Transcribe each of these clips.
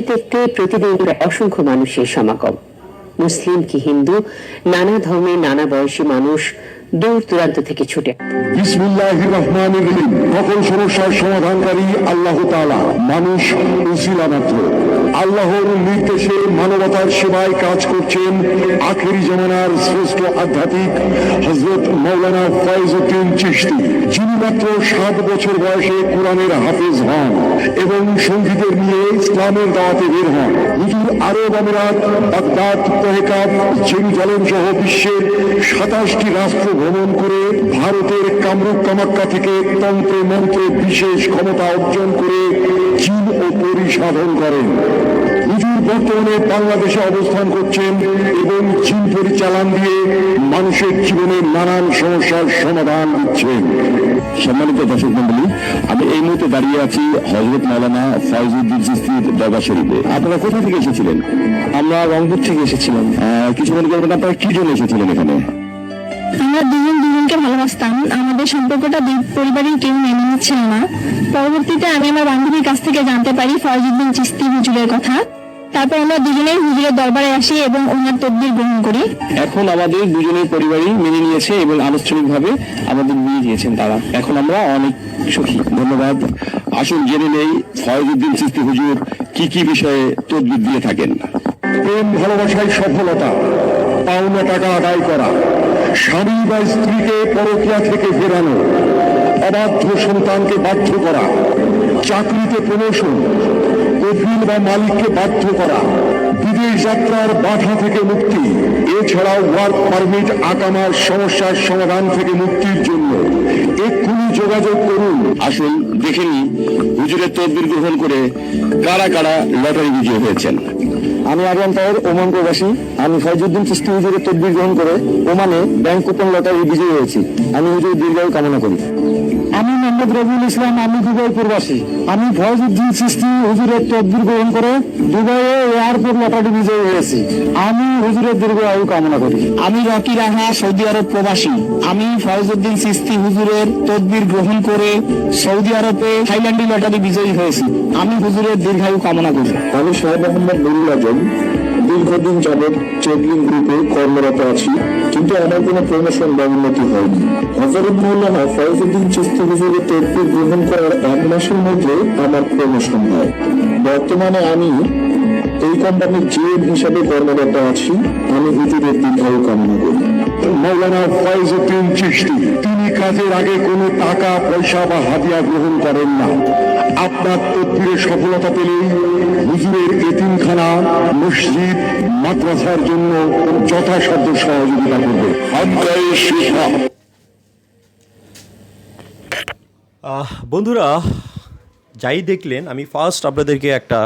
দেখতে প্রতিদিন অসংখ্য মানুষের সমাগম। মুসলিম কি হিন্দু? নানা ধর্মে নানা বয়সী মানুষ দূর দূরান্ত থেকে ছুটে। সকল সমস্যার সমাধানকারী আল্লাহ তাআলা? মানুষ উসিলা মাত্র আল্লাহর নির্দেশে মানবতার সেবায় কাজ করছেন আখেরি জামানার শ্রেষ্ঠ আধ্যাত্মিক হজরত মৌলানা ফয়েজউদ্দিন যিনি মাত্র সাত বছর বয়সে কোরআনের হাফেজ হন এবং সঙ্গীতের নিয়ে ইসলামের দাওয়াতে বের হন। হুজুর আরব আমিরাত, বাগদাদ, তেহকাব, জেরুজালেম সহ বিশ্বের সাতাশটি রাষ্ট্র ভ্রমণ করে ভারতের কামরূপ কামাক্কা থেকে তন্ত্রে মন্ত্রে বিশেষ ক্ষমতা অর্জন করে চীন ও পরিসাধন করেন। হুজুর বর্তমানে বাংলাদেশে অবস্থান করছেন এবং চীন পরিচালন দিয়ে মানুষের জীবনের নানান সমস্যার সমাধান দিচ্ছেন। সম্মানিত দর্শক মন্ডলী আমি এই মুহূর্তে দাঁড়িয়ে আছি হজরত মাওলানা ফয়জুদ্দিন চিস্তির দরবার শরীফে। আপনারা কোথা থেকে এসেছিলেন? আমরা রংপুর থেকে এসেছিলাম। কিছু মনে করবেন আপনারা কি জন্য এসেছিলেন এখানে? আমরা দুজন দুজনকে ভালোবাসতাম। আমাদের সম্পর্কটা দুই পরিবারের কেউ মেনে নিচ্ছিল না। পরবর্তীতে আমি আমার বান্ধবীর কাছ থেকে জানতে পারি ফরজুদ্দিন চিস্তি হুজুরের কথা। তারপর আমরা দুজনেই হুজুরের দরবারে আসি এবং ওনার তদবির গ্রহণ করি। এখন আমাদের দুজনের পরিবারই মেনে নিয়েছে এবং আনুষ্ঠানিকভাবে আমাদের বিয়ে দিয়েছেন তারা। এখন আমরা অনেক সুখী। ধন্যবাদ। আসুন জেনে নেই ফয়জুদ্দিন চিস্তি হুজুর কি কি বিষয়ে তদবির দিয়ে থাকেন। প্রেম ভালোবাসায় সফলতা পাওনা টাকা আদায় করা স্বামী বা স্ত্রীকে পরকিয়া থেকে ফেরানো, অবাধ্য সন্তানকে বাধ্য করা, চাকরিতে প্রমোশন কফিল বা মালিককে বাধ্য করা, বিদেশ যাত্রার বাধা থেকে মুক্তি, এছাড়াও ওয়ার্ক পারমিট আকামার সমস্যার সমাধান থেকে মুক্তির জন্য। এক্ষুনি যোগাযোগ করুন। আসুন, দেখে নি হুজুরের তদবির গ্রহণ করে কারা কারা লটারি বিজয়ী হয়েছেন। আমি আরিয়ান তাহের ওমান প্রবাসী। আমি ফয়জুদ্দিন চিস্তি হুজুরের তদবির গ্রহণ করে ওমানে ব্যাংক কুপন লটারি বিজয়ী হয়েছি। আমি হুজুর দীর্ঘায়ু কামনা করি। আমি মোহাম্মদ রবিউল ইসলাম আমি দুবাই প্রবাসী। আমি ফয়জুদ্দিন চিস্তি হুজুরের তদবির গ্রহণ করে দুবাইয়ে এয়ারপোর্ট লটারি বিজয়ী হয়েছি। আমি হুজুরের দীর্ঘ আয়ু কামনা করি। আমি রকি রাহা সৌদি আরব প্রবাসী। আমি ফয়জুদ্দিন সিস্তি হুজুরের তদবির গ্রহণ করে সৌদি আরবে থাইল্যান্ডি লটারি বিজয়ী হয়েছি। আমি হুজুরের দীর্ঘায়ু কামনা করি। আমি সাহেব মোহাম্মদ নুরুল আজম। দীর্ঘদিন যাবৎ ট্রেডলিং গ্রুপে কর্মরত আছি, কিন্তু আমার কোনো প্রমোশন বা উন্নতি হয়নি। হজরত মৌলানা ফয়জুদ্দিন চিস্তি হুজুরের তদবির গ্রহণ করার এক মাসের মধ্যে আমার প্রমোশন হয়। বর্তমানে আমি এই কোম্পানির জিএম হিসাবে কর্মরত আছি, আমি হুজুরের দীর্ঘায়ু কামনা করি। মৌলানা ফয়জুদ্দিন চিস্তি, তিনি কাজের আগে কোনো টাকা পয়সা বা হাদিয়া গ্রহণ করেন না। আপনার তদবিরে সফলতা পেলেই হুজুরের এতিমখানা মসজিদ মাদ্রাসার জন্য যথাসাধ্য সহযোগিতা করবে। বন্ধুরা যাই দেখলেন আমি ফার্স্ট আপনাদেরকে একটা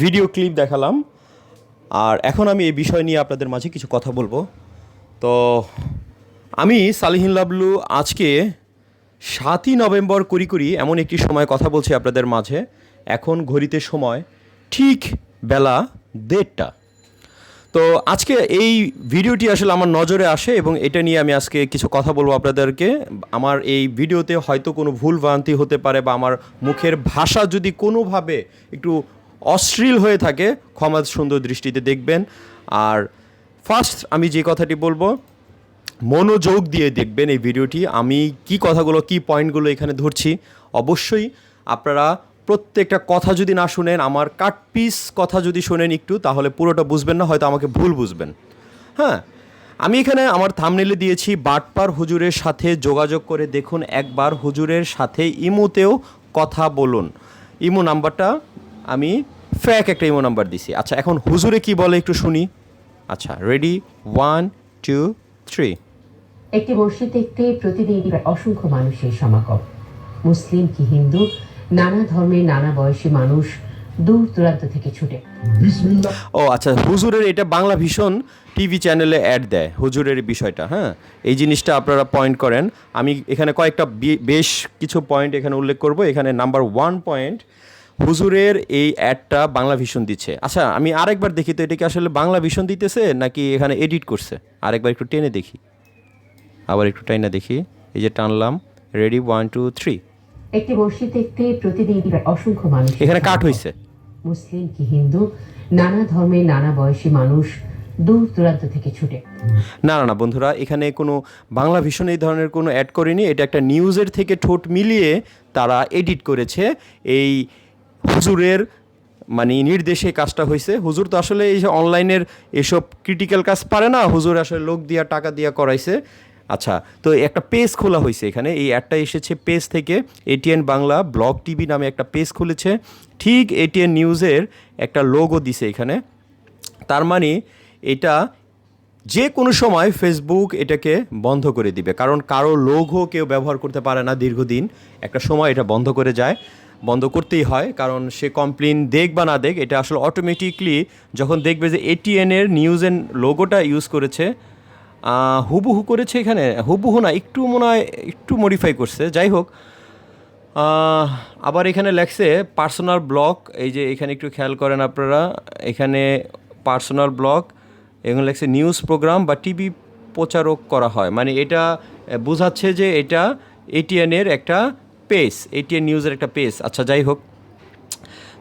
ভিডিও ক্লিপ দেখালাম। আর এখন আমি এই বিষয় নিয়ে আপনাদের মাঝে কিছু কথা বলব। তো আমি সালিহিন লাবলু, আজকে সাতই নভেম্বর কুড়ি কুড়ি এমন একটি সময় কথা বলছি আপনাদের মাঝে। এখন ঘড়িতে সময় ঠিক বেলা দেড়টা। তো আজকে এই ভিডিওটি আসলে আমার নজরে আসে এবং এটা নিয়ে আমি আজকে কিছু কথা বলব আপনাদেরকে। আমার এই ভিডিওতে হয়তো কোনো ভুল ভ্রান্তি হতে পারে বা আমার মুখের ভাষা যদি কোনোভাবে একটু অশ্লীল হয়ে থাকে, ক্ষমা সুন্দর দৃষ্টিতে দেখবেন। আর ফার্স্ট আমি যে কথাটি বলব মনোযোগ দিয়ে দেখবেন এই ভিডিওটি। আমি কি কথাগুলো, কি পয়েন্টগুলো এখানে ধরছি, অবশ্যই আপনারা প্রত্যেকটা কথা যদি না শুনেন, আমার কাট পিস কথা যদি শোনেন একটু, তাহলে পুরোটা বুঝবেন না, হয়তো আমাকে ভুল বুঝবেন। হ্যাঁ আমি এখানে আমার থামনেলে দিয়েছি, বাটপার হুজুরের সাথে যোগাযোগ করে দেখুন, একবার হুজুরের সাথে ইমোতেও কথা বলুন। ইমো নাম্বারটা, আমি ফ্যাক একটা ইমো নাম্বার দিছি। আচ্ছা এখন হুজুরে কি বলে একটু শুনি। আচ্ছা রেডি ওয়ান টু থ্রি একটি মসজিদ দেখতে প্রতিদিন অসংখ্য মানুষের সমাগম। মুসলিম কি হিন্দু নানা ধর্মের নানা বয়সী মানুষ দূর দূরান্ত থেকে ছুটে। ও আচ্ছা হুজুরের এটা বাংলা ভীষণ টিভি চ্যানেলে অ্যাড দেয় হুজুরের বিষয়টা হ্যাঁ? এই জিনিসটা আপনারা পয়েন্ট করেন। আমি এখানে কয়েকটা বেশ কিছু পয়েন্ট এখানে উল্লেখ করব। এখানে নাম্বার ওয়ান পয়েন্ট হুজুরের এই অ্যাডটা বাংলা ভীষণ দিচ্ছে। আচ্ছা আমি আরেকবার দেখি তো এটা কি আসলে বাংলা ভীষণ দিতেছে নাকি এখানে এডিট করছে? আরেকবার একটু টেনে দেখি। আবার একটু টাইনা দেখি। এই যে টানলাম রেডি ওয়ান টু থ্রি একটি মসজিদ দেখতে প্রতিদিন অসংখ্য মানুষ এখানে কাট হয়েছে মুসলিম কি হিন্দু নানা ধর্মের নানা বয়সী মানুষ দূর দূরান্ত থেকে ছুটে। না না না বন্ধুরা এখানে কোনো বাংলা ভীষণ এই ধরনের কোনো অ্যাড করেনি। এটা একটা নিউজের থেকে ঠোঁট মিলিয়ে তারা এডিট করেছে। এই হুজুরের মানে নির্দেশে কাজটা হয়েছে হুজুর তো আসলে এই যে অনলাইনের এসব ক্রিটিক্যাল কাজ পারে না। হুজুর আসলে লোক দিয়া টাকা দিয়া করাইছে। আচ্ছা তো একটা পেজ খোলা হয়েছে এখানে। এই অ্যাডটা এসেছে পেজ থেকে এটিএন বাংলা ব্লগ টিভি নামে একটা পেজ খুলেছে। ঠিক এটিএন নিউজের একটা লোগো দিছে এখানে। তার মানে এটা যে কোনো সময় ফেসবুক এটাকে বন্ধ করে দিবে। কারণ কারও লোগো কেউ ব্যবহার করতে পারে না দীর্ঘদিন। একটা সময় এটা বন্ধ করে যায়। বন্ধ করতেই হয়, কারণ সে কমপ্লেন দেখ বা না দেখ, এটা আসলে অটোমেটিকলি যখন দেখবে যে এটিএনের নিউজের লোগোটা ইউজ করেছে হুবহু করেছে এখানে। হুবহু না, একটু মনে হয় একটু মডিফাই করছে। যাই হোক আবার এখানে লেখছে পার্সোনাল ব্লগ এই যে এখানে একটু খেয়াল করেন আপনারা, এখানে পার্সোনাল ব্লগ এখানে লেখছে নিউজ প্রোগ্রাম বা টিভি প্রচারক করা হয়। মানে এটা বোঝাচ্ছে যে এটা এটিএনের একটা পেজ এটিএন নিউজের একটা পেজ আচ্ছা যাই হোক।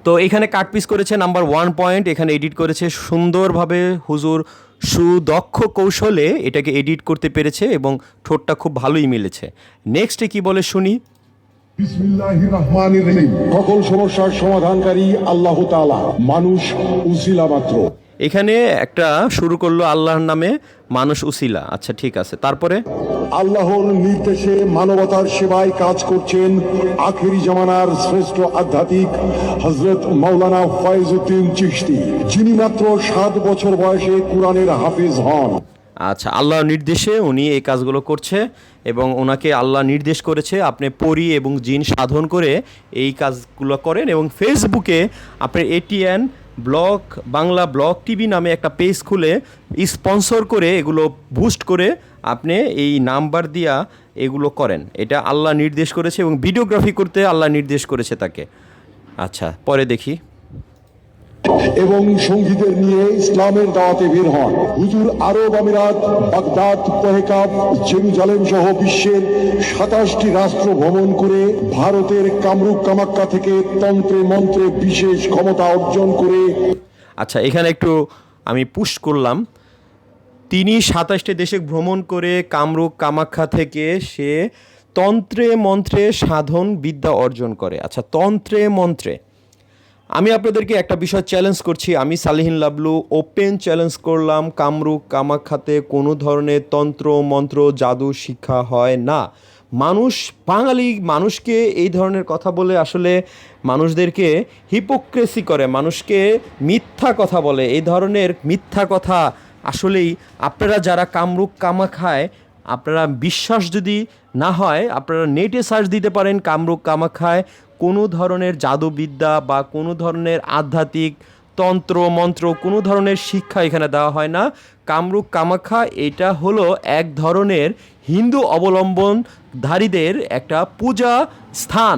তো এখানে কাট পিস করেছে নাম্বার ওয়ান পয়েন্ট এখানে এডিট করেছে। সুন্দরভাবে হুজুর সুদক্ষ কৌশলে এটাকে এডিট করতে পেরেছে এবং ঠোঁটটা খুব ভালোই মিলেছে। নেক্সটে কি বলে শুনি? সকল সমস্যার সমাধানকারী আল্লাহ মানুষ উসিলা মাত্র। এখানে একটা শুরু করল আল্লাহর নামে মানুষ উসিলা। আচ্ছা ঠিক আছে। তারপরে? আল্লাহর নির্দেশে মানবতার সেবায় কাজ করছেন আখেরি জামানার শ্রেষ্ঠ আধ্যাত্মিক হজরত মাওলানা ফয়েজউদ্দিন চিশতি যিনি মাত্র সাত বছর বয়সে কোরআনের হাফিজ হন। আচ্ছা আল্লাহর নির্দেশে উনি এই কাজগুলো করছে এবং ওনাকে আল্লাহ নির্দেশ করেছে আপনি পরি এবং জিন সাধন করে এই কাজগুলো করেন এবং ফেসবুকে আপনি ATN blog Bangla blog TV নামে একটা পেজ খুলে স্পন্সর করে এগুলো বুস্ট করে আপনি এই নাম্বার দিয়া এগুলো করেন। এটা আল্লাহ নির্দেশ করেছে এবং ভিডিওগ্রাফি করতে আল্লাহ নির্দেশ করেছে তাকে। আচ্ছা পরে দেখি। এবং সঙ্গীদের নিয়ে ইসলামের দাওয়াতে বের হন। হুজুর আরব আমিরাত, বাগদাদ পহেকাব জেরুজালেম সহ বিশ্বের সাতাশটি রাষ্ট্র ভ্রমণ করে ভারতের কামরূপ কামাক্কা থেকে তন্ত্রে মন্ত্রে বিশেষ ক্ষমতা অর্জন করে আচ্ছা এখানে একটু আমি পুশ করলাম। তিনি সাতাশটি দেশে ভ্রমণ করে কামরূপ কামাখ্যা থেকে সে তন্ত্রে মন্ত্রে সাধন বিদ্যা অর্জন করে। আচ্ছা তন্ত্রে মন্ত্রে। আমি আপনাদেরকে একটা বিষয় চ্যালেঞ্জ করছি। আমি সালিহিন লাবলু ওপেন চ্যালেঞ্জ করলাম, কামরূপ, কামাখ্যাতে কোনো ধরনের তন্ত্র, মন্ত্র, জাদু, শিক্ষা হয় না। মানুষ বাঙালি, মানুষকে এই ধরনের কথা বলে আসলে মানুষদেরকে হিপোক্রেসি করে, মানুষকে মিথ্যা কথা বলে। এই ধরনের মিথ্যা কথা আসলেই আপনারা যারা কামরূপ কামাখায় আপনারা বিশ্বাস যদি না হয়, আপনারা নেটে সার্চ দিতে পারেন কামরূপ কামাখায় কোনো ধরনের জাদুবিদ্যা বা কোনো ধরনের আধ্যাত্মিক তন্ত্র, মন্ত্র, কোনো ধরনের শিক্ষা এখানে দেওয়া হয় না। কামরূপ কামাখ্যা এটা হলো এক ধরনের হিন্দু অবলম্বনধারীদের একটা পূজা স্থান।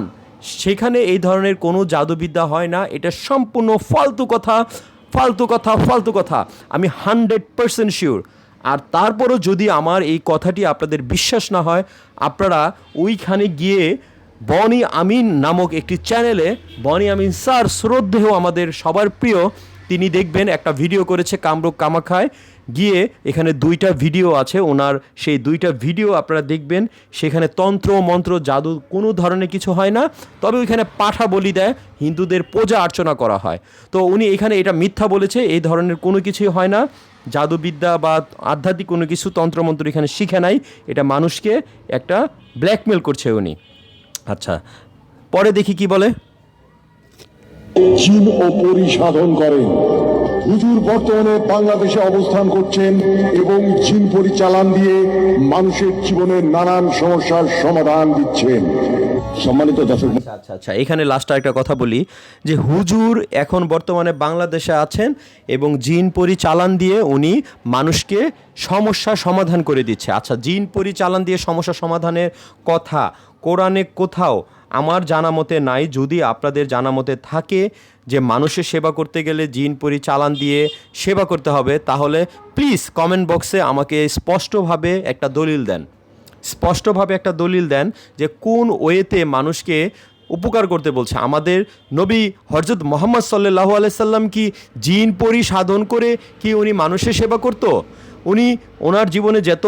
সেখানে এই ধরনের কোনো জাদুবিদ্যা হয় না। এটা সম্পূর্ণ ফালতু কথা ফালতু কথা ফালতু কথা। আমি হান্ড্রেড পারসেন্ট শিওর আর তারপরও যদি আমার এই কথাটি আপনাদের বিশ্বাস না হয়, আপনারা ওইখানে গিয়ে বনি আমিন নামক একটি চ্যানেলে বনি আমিন স্যার শ্রদ্ধেয় আমাদের সবার প্রিয়, তিনি দেখবেন একটা ভিডিও করেছে কামরূপ কামাখায়। গিয়ে এখানে দুইটা ভিডিও আছে, ওনার সেই দুইটা ভিডিও আপনারা দেখবেন, সেখানে তন্ত্র, মন্ত্র, জাদু, কোনো ধরনের কিছু হয় না, তবে ওইখানে পাঠা বলি দেয়, হিন্দুদের পূজা অর্চনা করা হয়। তো উনি এখানে এটা মিথ্যা বলেছে, এই ধরনের কোনো কিছুই হয় না, জাদুবিদ্যা বা আধ্যাত্মিক কোনো কিছু তন্ত্রমন্ত্র এখানে শিখে নাই, এটা মানুষকে একটা ব্ল্যাকমেল করছে উনি। আচ্ছা পরে দেখি কি বলে। ও পরিসাধন হুজুর বর্তমানে বাংলাদেশে অবস্থান করছেন এবং জিন পরিচালন দিয়ে মানুষের জীবনের নানান সমস্যার সমাধান দিচ্ছেন। সম্মানিত দর্শক আচ্ছা আচ্ছা এখানে লাস্ট একটা কথা বলি, যে হুজুর এখন বর্তমানে বাংলাদেশে আছেন এবং জিন পরিচালন দিয়ে উনি মানুষকে সমস্যা সমাধান করে দিচ্ছে। আচ্ছা জিন পরিচালন দিয়ে সমস্যা সমাধানের কথা কোরআনে কোথাও আমার জানা মতে নাই, যদি আপনাদের জানা মতে থাকে যে মানুষের সেবা করতে গেলে জিন, পরি, চালান দিয়ে সেবা করতে হবে, তাহলে প্লিজ কমেন্ট বক্সে আমাকে স্পষ্টভাবে একটা দলিল দেন। স্পষ্টভাবে একটা দলিল দেন যে কোন ওয়েতে মানুষকে উপকার করতে বলছে। আমাদের নবী হরজত মোহাম্মদ সাল্লাহ আলাইসাল্লাম কি জিন, পরি সাধন করে কি উনি মানুষের সেবা করত? উনি ওনার জীবনে যত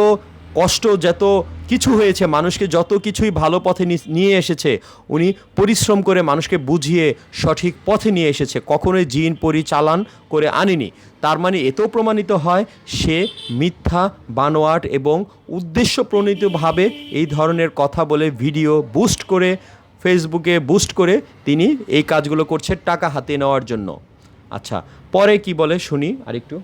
কষ্ট যত কিছু হয়েছে, মানুষকে যত কিছুই ভালো পথে নিয়ে এসেছে, উনি পরিশ্রম করে মানুষকে বুঝিয়ে সঠিক পথে নিয়ে এসেছে। কখনোই জিন পরিচালন করে আনেনি। তার মানে এতেও প্রমাণিত হয়, সে মিথ্যা, বানোয়াট এবং উদ্দেশ্য প্রণীতভাবে এই ধরনের কথা বলে ভিডিও বুস্ট করে, ফেসবুকে বুস্ট করে তিনি এই কাজগুলো করছে টাকা হাতে নেওয়ার জন্য। আচ্ছা পরে কি বলে শুনি আরেকটু।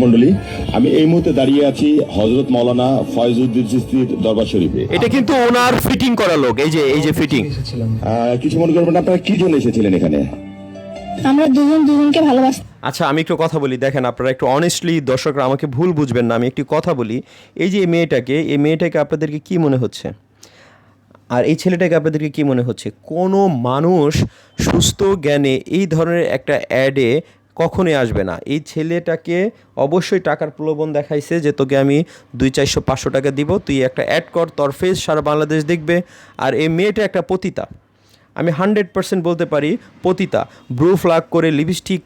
মন্ডলী আমি এই মুহূর্তে দাঁড়িয়ে আছি হজরত মৌলানা ফয়জুদ্দিন চিস্তির দরবার শরীফে। এটা কিন্তু ওনার ফিটিং করা লোক এই যে এই যে ফিটিং কিছু মনে করবেন আপনারা কি জন্য এসেছিলেন এখানে? আমরা দুজন দুজনকে ভালোবাসতাম আচ্ছা আমি একটু কথা বলি দেখেন আপনারা একটু অনেস্টলি দর্শকরা আমাকে ভুল বুঝবেন না আমি একটু কথা বলি। এই যে এই মেয়েটাকে এই মেয়েটাকে আপনাদেরকে কি মনে হচ্ছে? আর এই ছেলেটাকে আপনাদেরকে কি মনে হচ্ছে? কোনো মানুষ সুস্থ জ্ঞানে এই ধরনের একটা অ্যাডে কখনোই আসবে না। এই ছেলেটাকে অবশ্যই টাকার প্রলোভন দেখাইছে যে, তোকে আমি দুই চারশো, পাঁচশো টাকা দিব, তুই একটা অ্যাড কর, তোর ফেস সারা বাংলাদেশ দেখবে। আর এই মেয়েটা একটা পতিতা। আমি হান্ড্রেড পার্সেন্ট বলতে পারি, পতিতা। ব্রু ফ্লাগ করে লিপস্টিক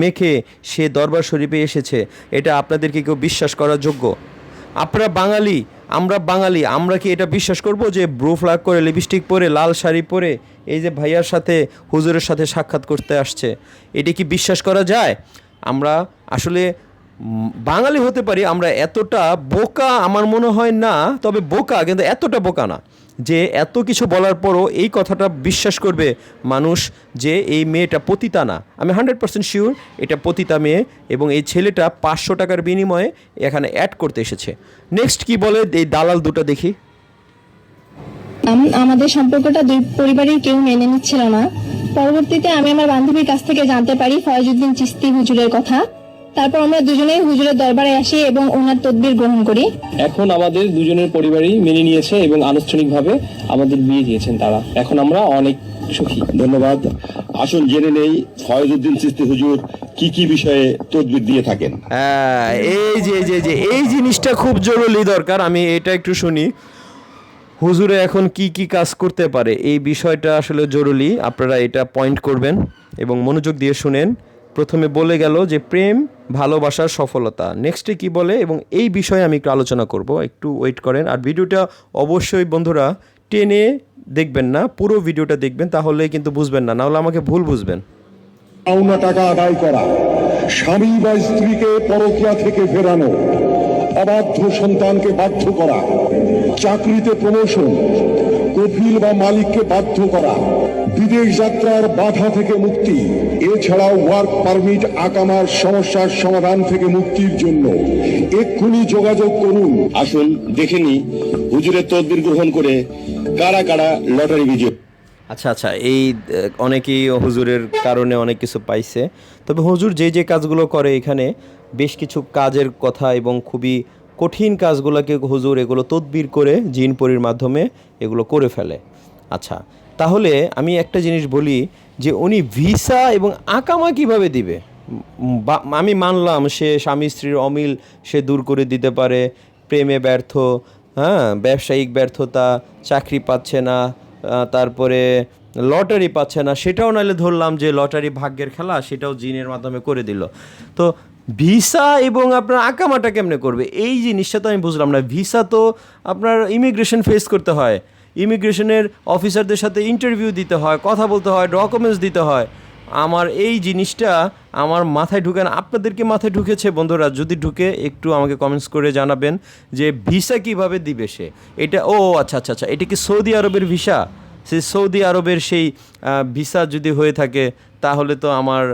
মেখে সে দরবার শরীফে এসেছে। এটা আপনাদেরকে কেউ বিশ্বাস করার যোগ্য। আপনারা বাঙালি, আমরা বাঙালি, আমরা কি এটা বিশ্বাস করব যে ব্রু ফ্লাগ করে লিপস্টিক পরে, লাল শাড়ি পরে, এই যে ভাইয়ার সাথে, হুজুরের সাথে সাক্ষাৎ করতে আসছে, এটি কি বিশ্বাস করা যায়? আমরা আসলে বাঙালি হতে পারি, আমরা এতটা বোকা আমার মনে হয় না, তবে বোকা, কিন্তু এতটা বোকা না। যে এত কিছু বলার পরও এই কথাটা বিশ্বাস করবে মানুষ যে এই মেয়েটা পতিতা না। আমি হান্ড্রেড পার্সেন্ট শিওর এটা পতিতা মেয়ে এবং এই ছেলেটা পাঁচশো টাকার বিনিময়ে এখানে অ্যাড করতে এসেছে। নেক্সট কি বলে? এই দালাল দুটো দেখি। আম- আমাদের সম্পর্কটা দুই পরিবারের কেউ মেনে নিচ্ছিল না। পরবর্তীতে আমি আমার বান্ধবীর কাছ থেকে জানতে পারি ফয়জুদ্দিন চিস্তি হুজুরের কথা। তারপর আমরা দুজনেই হুজুরের দরবারে আসি এবং ওনার তদবির গ্রহণ করি। এখন আমাদের দুজনের পরিবারই মেনে নিয়েছে এবং আনুষ্ঠানিকভাবে আমাদের বিয়ে দিয়েছেন তারা। এখন আমরা অনেক সুখী। ধন্যবাদ। আসুন জেনে নেই ফয়জুদ্দিন চিস্তি হুজুর কি কি বিষয়ে তদবির দিয়ে থাকেন। হ্যাঁ এই যে যে যে এই জিনিসটা খুব জরুরি দরকার আমি এটা একটু শুনি। হুজুরে এখন কি কি কাজ করতে পারে? এই বিষয়টা আসলে জরুরি আপনারা এটা পয়েন্ট করবেন এবং মনোযোগ দিয়ে শুনেন। প্রথমে বলে গেল যে প্রেম ভালোবাসার সফলতা। নেক্সটে কি বলে? এবং এই বিষয়ে আমি একটু আলোচনা করব। একটু ওয়েট করেন। আর ভিডিওটা অবশ্যই বন্ধুরা টেনে দেখবেন না, পুরো ভিডিওটা দেখবেন তাহলে কিন্তু বুঝবেন না। নাহলে আমাকে ভুল বুঝবেন। পাওনা টাকা আদায় করা, স্বামী বা স্ত্রীকে পরকিয়া থেকে ফেরানো অবাধ্য সন্তানকে বাধ্য করা, চাকরিতে প্রমোশন কফিল বা মালিককে বাধ্য করা বিদেশ যাত্রার বাধা থেকে মুক্তি এছাড়াও ওয়ার্ক পারমিট আকামার সমস্যার সমাধান থেকে মুক্তির জন্য। এক্ষুনি যোগাযোগ করুন। আসুন দেখে নি হুজুরের তদবির গ্রহণ করে কারা কারা লটারি বিজয়। আচ্ছা আচ্ছা এই অনেকেই হুজুরের কারণে অনেক কিছু পাইছে। তবে হুজুর যে যে কাজগুলো করে এখানে বেশ কিছু কাজের কথা এবং খুবই কঠিন কাজগুলোকে হুজুর এগুলো তদবির করে জিনপরির মাধ্যমে এগুলো করে ফেলে। আচ্ছা তাহলে আমি একটা জিনিস বলি যে উনি ভিসা এবং আকামা কীভাবে দিবে? আমি মানলাম সে স্বামী স্ত্রীর অমিল সে দূর করে দিতে পারে, প্রেমে ব্যর্থ হ্যাঁ ব্যবসায়িক ব্যর্থতা, চাকরি পাচ্ছে না তারপরে লটারি পাচ্ছে না, সেটাও নাহলে ধরলাম যে লটারি ভাগ্যের খেলা, সেটাও জিনের মাধ্যমে করে দিল। তো ভিসা এবং আপনার আঁকামাটা কেমনে করবে? এই জিনিসটা তো আমি বুঝলাম না। ভিসা তো আপনার ইমিগ্রেশন ফেস করতে হয়। ইমিগ্রেশনের অফিসারদের সাথে ইন্টারভিউ দিতে হয়, কথা বলতে হয় ডকুমেন্টস দিতে হয়। আমার এই জিনিসটা আমার মাথায় ঢুকে না। আপনাদেরকে মাথায় ঢুকেছে বন্ধুরা? যদি ঢুকে, একটু আমাকে কমেন্টস করে জানাবেন যে ভিসা কীভাবে দিবে সে? এটা, ও আচ্ছা আচ্ছা আচ্ছা এটা কি সৌদি আরবের ভিসা সে সৌদি আরবের সেই ভিসা যদি হয়ে থাকে, তাহলে তো আমার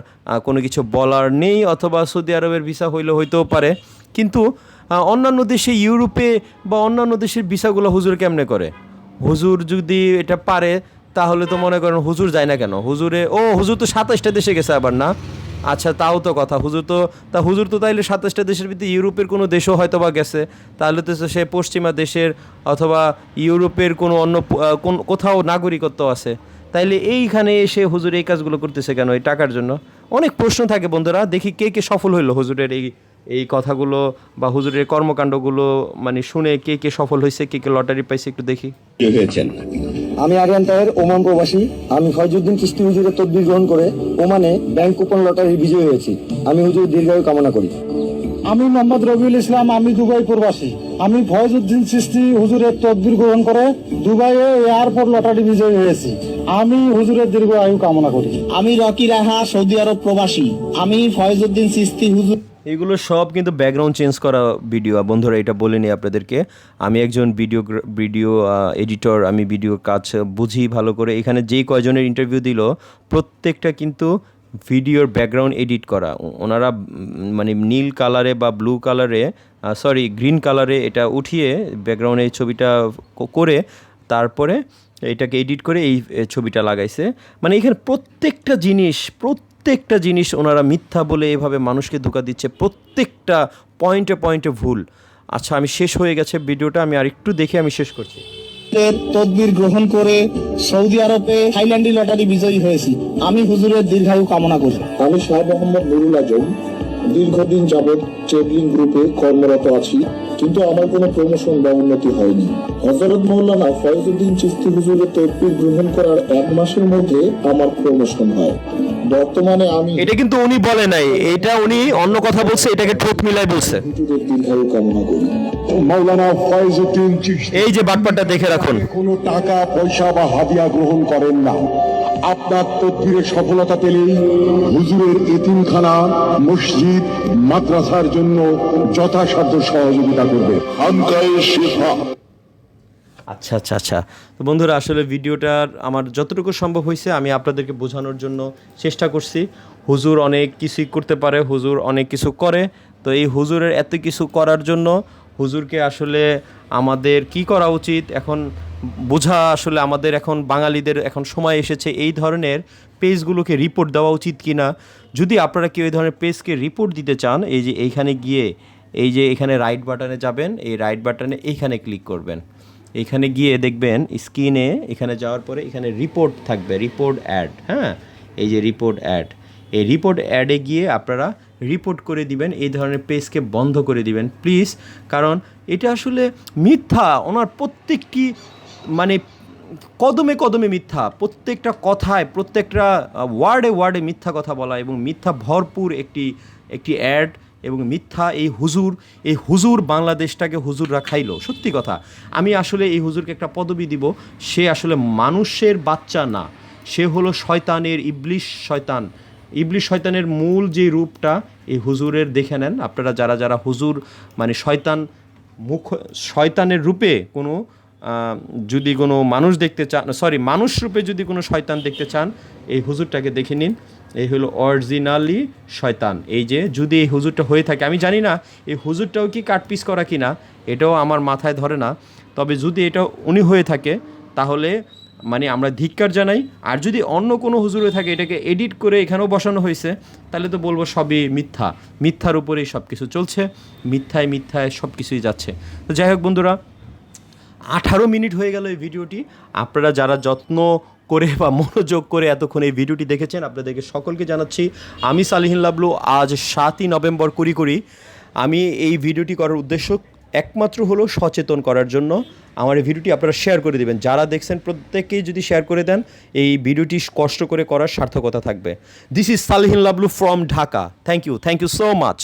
কোনো কিছু বলার নেই, অথবা সৌদি আরবের ভিসা হইলে হইতেও পারে। কিন্তু অন্যান্য দেশে, ইউরোপে বা অন্যান্য দেশের ভিসাগুলো হুজুর কেমনে করে? হুজুর যদি এটা পারে, তাহলে তো মনে করেন হুজুর যায় না কেন? হুজুরে, ও হুজুর তো সাতাশটা দেশে গেছে আবার না? আচ্ছা তাও তো কথা, হুজুর তো, তা হুজুর তো তাইলে সাতাশটা দেশের ভিতরে ইউরোপের কোনো দেশও হয়তো বা গেছে। তাহলে তো সে পশ্চিমা দেশের অথবা ইউরোপের কোনো অন্য কোন, কোথাও নাগরিকত্ব আছে। তাইলে এইখানে এসে হুজুর এই কাজগুলো করতেছে কেন এই টাকার জন্য? অনেক প্রশ্ন থাকে বন্ধুরা, দেখি কে কে সফল হইল হুজুরের এই এই কথাগুলো বা হুজুরের কর্মকাণ্ডগুলো মানে শুনে কে কে সফল হয়েছে কে কে লটারি পাইছে একটু দেখি। হয়েছেন? আমি আরিয়ান তাহের ওমান প্রবাসী আমি ফয়জুদ্দিন চিস্তি হুজুরের তদবির গ্রহণ করে ওমানে ব্যাংক কুপন লটারি বিজয়ী হয়েছি। আমি হুজুর দীর্ঘায়ু কামনা করি। আমি মোহাম্মদ রবিউল ইসলাম আমি দুবাই প্রবাসী। আমি ফয়জউদ্দিন সৃষ্টি হুজুরের তদবির গ্রহণ করে দুবাইয়ে এয়ারপোর্ট লটারি বিজয়ী হয়েছি। আমি হুজুরের দীর্ঘ আয়ু কামনা করি। আমি রকি রাহা সৌদি আরব প্রবাসী। আমি ফয়জউদ্দিন চিস্তি হুজুর এগুলো সব কিন্তু ব্যাকগ্রাউন্ড চেঞ্জ করা ভিডিও বন্ধুরা এটা বলে নিই আপনাদেরকে। আমি একজন ভিডিও ভিডিও এডিটর আমি ভিডিও কাজ বুঝি ভালো করে। এখানে যেই কয়জনের ইন্টারভিউ দিল, প্রত্যেকটা কিন্তু ভিডিওর ব্যাকগ্রাউন্ড এডিট করা। ওনারা মানে নীল কালারে বা ব্লু কালারে সরি গ্রিন কালারে এটা উঠিয়ে ব্যাকগ্রাউন্ডে ছবিটা করে তারপরে এটাকে এডিট করে এই ছবিটা লাগাইছে। মানে এখানে প্রত্যেকটা জিনিস প্রত্যেকটা জিনিস ওনারা মিথ্যা বলে এভাবে মানুষকে ধোকা দিচ্ছে প্রত্যেকটা পয়েন্টে পয়েন্টে ভুল। আচ্ছা আমি শেষ হয়ে গেছে ভিডিওটা আমি আরেকটু দেখে আমি শেষ করছি। তদবির গ্রহণ করে সৌদি আরবে থাইল্যান্ডি লটারি বিজয়ী হয়েছি আমি হুজুরের দীর্ঘায়ু কামনা করি। আমি শাহ মোহাম্মদ নুরুল আজম দীর্ঘদিন যাবৎ ট্রেডলিং গ্রুপে কর্মরত আছি কিন্তু আমার কোনো প্রমোশন বা উন্নতি হয়নি। হজরত মৌলানা ফয়জুদ্দিন চিস্তি হুজুরের তদবির গ্রহণ করার এক মাসের মধ্যে আমার প্রমোশন হয়। বর্তমানে আমি এটা কিন্তু উনি বলে নাই এটা উনি অন্য কথা বলছে এটাকে ঠোঁট মিলাই বলছে। হুজুরের দীর্ঘায়ু কামনা করি। মাওলানা ফয়জুদ্দিন চিস্তি এই যে বাটপাটা দেখে রাখুন। কোনো টাকা পয়সা বা হাদিয়া গ্রহণ করেন না। আপনার তদবিরের সফলতা পেলেই হুজুরের এতিমখানা, মসজিদ, মাদ্রাসার জন্য যথাসাধ্য সহযোগিতা করবে। আচ্ছা আচ্ছা আচ্ছা। তো বন্ধুরা, আসলে ভিডিওটার আমার যতটুকু সম্ভব হয়েছে আমি আপনাদেরকে বোঝানোর জন্য চেষ্টা করছি। হুজুর অনেক কিছুই করতে পারে, হুজুর অনেক কিছু করে। তো এই হুজুরের এত কিছু করার জন্য হুজুরকে আসলে আমাদের কি করা উচিত? এখন বোঝা আসলে আমাদের এখন বাঙালিদের এখন সময় এসেছে এই ধরনের পেজগুলোকে রিপোর্ট দেওয়া উচিত কি না যদি আপনারা কেউ এই ধরনের পেজকে রিপোর্ট দিতে চান, এই যে এইখানে গিয়ে, এই যে এখানে রাইট বাটনে যাবেন, এই রাইট বাটনে এইখানে ক্লিক করবেন। এখানে গিয়ে দেখবেন স্ক্রিনে এখানে যাওয়ার পরে এখানে রিপোর্ট থাকবে রিপোর্ট অ্যাড হ্যাঁ? এই যে রিপোর্ট অ্যাড এই রিপোর্ট অ্যাডে গিয়ে আপনারা রিপোর্ট করে দিবেন, এই ধরনের পেজকে বন্ধ করে দিবেন প্লিজ কারণ এটা আসলে মিথ্যা, ওনার প্রত্যেকটি মানে কদমে কদমে মিথ্যা, প্রত্যেকটা কথায়, প্রত্যেকটা ওয়ার্ডে ওয়ার্ডে মিথ্যা কথা বলা এবং মিথ্যা ভরপুর একটি একটি অ্যাড এবং মিথ্যা এই হুজুর এই হুজুর বাংলাদেশটাকে হুজুররা খাইলো। সত্যি কথা, আমি আসলে এই হুজুরকে একটা পদবি দিব, সে আসলে মানুষের বাচ্চা না, সে হলো শয়তানের ইবলিশ শয়তান। ইবলিশ শয়তানের মূল যে রূপটা এই হুজুরের, দেখে নেন। আপনারা যারা যারা হুজুর মানে শয়তান মুখ, শয়তানের রূপে কোনো যদি কোনো মানুষ দেখতে চান সরি মানুষ রূপে যদি কোনো শয়তান দেখতে চান, এই হুজুরটাকে দেখে নিন। এই হলো অরিজিনালি শয়তান। এই যে যদি এই হুজুরটা হয়ে থাকে, আমি জানি না, এই হুজুরটাও কি কাটপিস করা কি না এটাও আমার মাথায় ধরে না। তবে যদি এটা উনি হয়ে থাকে, তাহলে মানে আমরা ধিক্কার জানাই। আর যদি অন্য কোনো হুজুর হয়ে থাকে, এটাকে এডিট করে এখানেও বসানো হয়েছে, তাহলে তো বলব সবই মিথ্যা। মিথ্যার উপরেই সব কিছু চলছে, মিথ্যায় মিথ্যায় সব কিছুই যাচ্ছে। তো যাই হোক বন্ধুরা আঠারো মিনিট হয়ে গেল এই ভিডিওটি। আপনারা যারা যত্ন করে বা মনোযোগ করে এতক্ষণ এই ভিডিওটি দেখেছেন, আপনাদেরকে সকলকে জানাচ্ছি, আমি সালিহিন লাবলু, আজ সাতই নভেম্বর কুড়ি করি আমি এই ভিডিওটি করার উদ্দেশ্য একমাত্র হলো সচেতন করার জন্য। আমার এই ভিডিওটি আপনারা শেয়ার করে দেবেন। যারা দেখছেন, প্রত্যেকেই যদি শেয়ার করে দেন, এই ভিডিওটি কষ্ট করে করার সার্থকতা থাকবে। This is Salihin Lablu from Dhaka thank you thank you so much